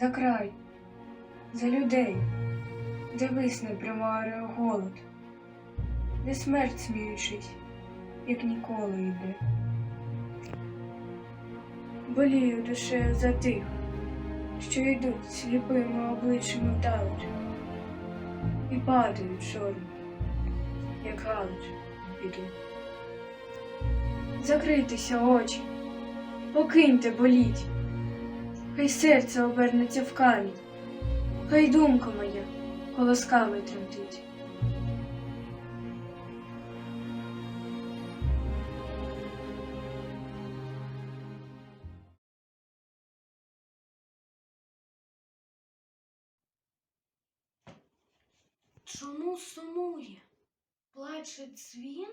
за край, за людей, де висне примарює голод, де смерть, сміючись, як ніколи йде. Болію душею за тих, що йдуть сліпими обличчями вдалеч і падають чорні, як галич піду. Закрийтеся очі, покиньте боліть, хай серце обернеться в камінь, хай думка моя колосками тремтить. Чому сумує? Плаче дзвін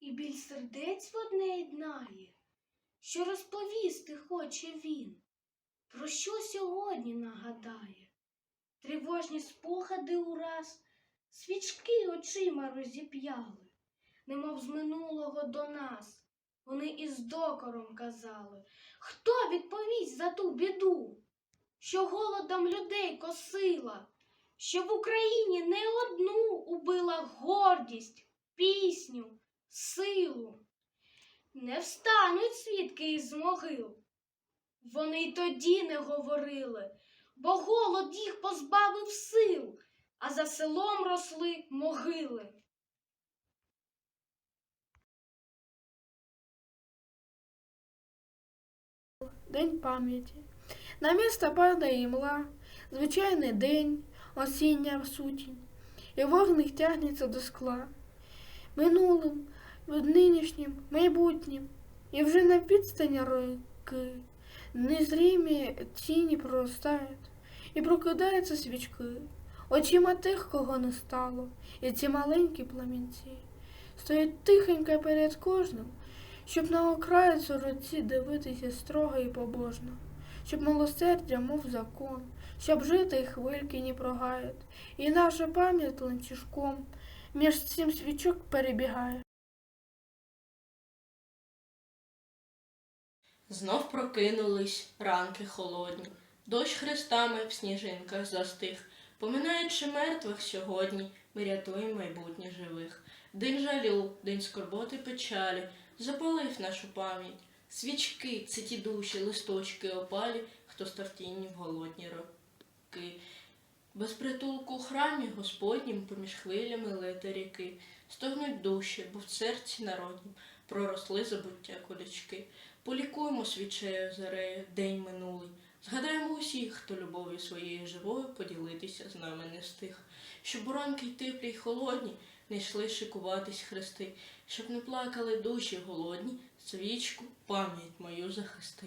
і біль сердець в одне єднає, що розповісти хоче він, про що сьогодні нагадає, тривожні спогади ураз, свічки очима розіп'яли, немов з минулого до нас. Вони із докором казали, хто відповість за ту біду, що голодом людей косила що в Україні не одну убила гордість, пісню, силу. Не встануть свідки із могил. Вони й тоді не говорили, бо голод їх позбавив сил, а за селом росли могили. День пам'яті. На місто падає імла, звичайний день, осіння в сутінь, і вогник тягнеться до скла. Минулим, нинішнім, майбутнім, і вже на підстані роки незрімі тіні проростають, і прокидаються свічки, очима тих, кого не стало, і ці маленькі пламінці стоять тихенько перед кожним, щоб на окраїцю руці дивитися строго і побожно, щоб милосердя, мов закон, щоб жити й хвильки не прогають, і наша пам'ять ланцюжком між цим свічок перебігає. Знов прокинулись ранки холодні, дощ хрестами в сніжинках застиг. Поминаючи мертвих сьогодні, ми рятуємо майбутнє живих. День жалю, день скорботи печалі, запалив нашу пам'ять. Свічки, це ті душі, листочки опалі, хто став тінню в голодні роки. Без притулку у храмі Господнім поміж хвилями лети ріки. Стогнуть душі, бо в серці народнім проросли забуття колючки. Полікуємо свічею зарею день минулий. Згадаємо усіх, хто любов'ю своєю живою поділитися з нами не встиг. Щоб у й теплі й холодні не йшли шикуватись хрести, щоб не плакали душі голодні, свічку, пам'ять мою захисти.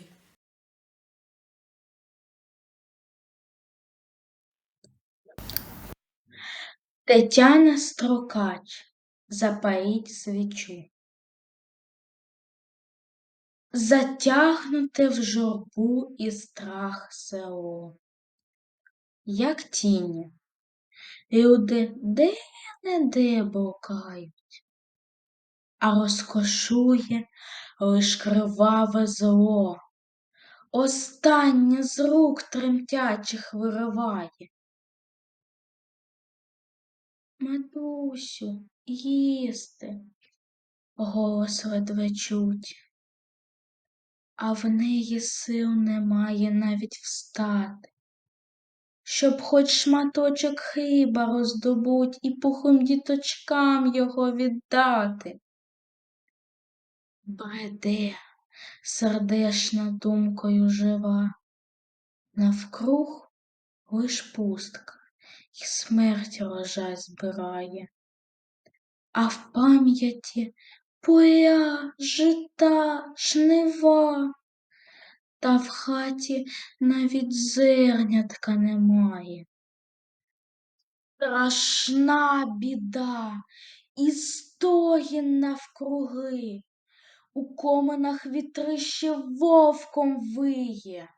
Тетяна Строкач Запаліть свічу. Затягнуте в журбу і страх село, як тіні, люди де-не-де блукають, а розкошує лиш криваве зло, останнє з рук тремтячих вириває. Матусю, їсти, голос ледве чуть, а в неї сил немає навіть встати, щоб хоч шматочок хліба роздобуть і пухом діточкам його віддати. Бреде, сердешна думкою жива, навкруг лиш пустка й смерть рожа збирає, а в пам'яті поля, жита, жнива, та в хаті навіть зернятка немає. Страшна біда і стогін навкруги, у коминах вітрище вовком виє.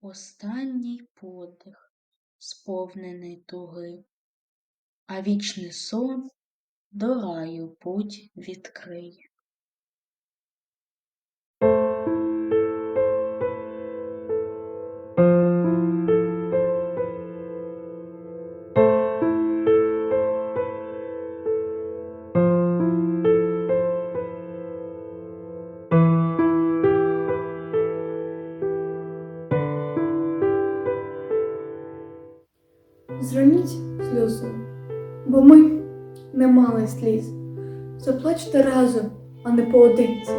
Останній подих сповнений туги, а вічний сон до раю путь відкриє. Не мали сліз. Заплачте разом, а не поодинці.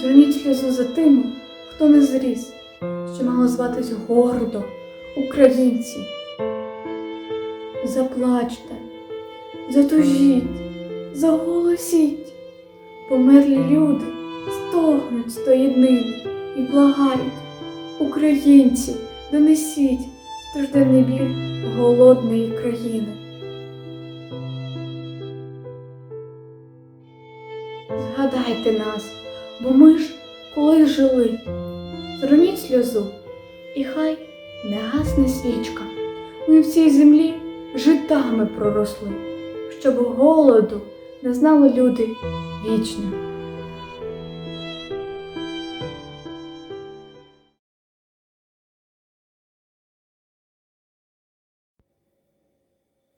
Зроніть сльозу за тими, хто не зріс, що мало зватись гордо українці. Заплачте, затужіть, заголосіть. Померлі люди стогнуть з тої і благають. Українці, донесіть стражденний біль голодної країни. Згадайте нас, бо ми ж колись жили. Зроніть сльозу, і хай не гасне свічка. Ми в цій землі житами проросли, щоб голоду не знали люди вічно.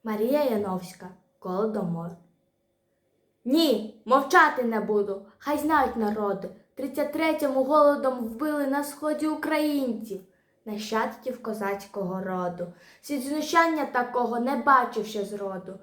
Марія Яновська, Голодомор. Ні, мовчати не буду. Хай знають народи. 33-му голодом вбили на сході українців, нащадків козацького роду. Світ знущання такого не бачив ще зроду.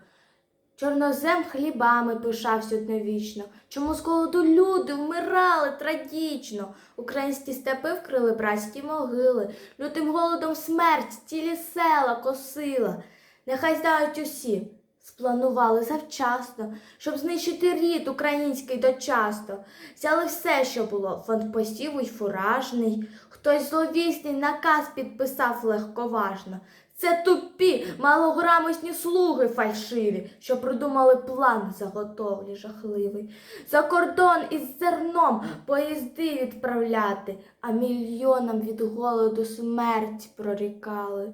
Чорнозем хлібами пишався одновічно. Чому з голоду люди вмирали трагічно? Українські степи вкрили братські могили. Лютим голодом смерть цілі села косила. Нехай знають усі, спланували завчасно, щоб знищити рід український дочасто. Взяли все, що було, фонд посіву й фуражний. Хтось зловісний наказ підписав легковажно. Це тупі, малограмотні слуги фальшиві, що придумали план заготовлі жахливий. За кордон із зерном поїзди відправляти, а мільйонам від голоду смерть прорікали.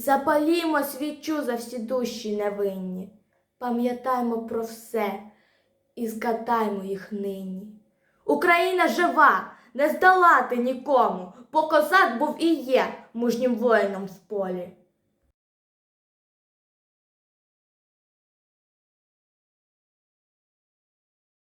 Запалімо свічу за всі душі невинні, пам'ятаймо про все і згадаймо їх нині. Україна жива, не здолати нікому, бо козак був і є мужнім воїном в полі.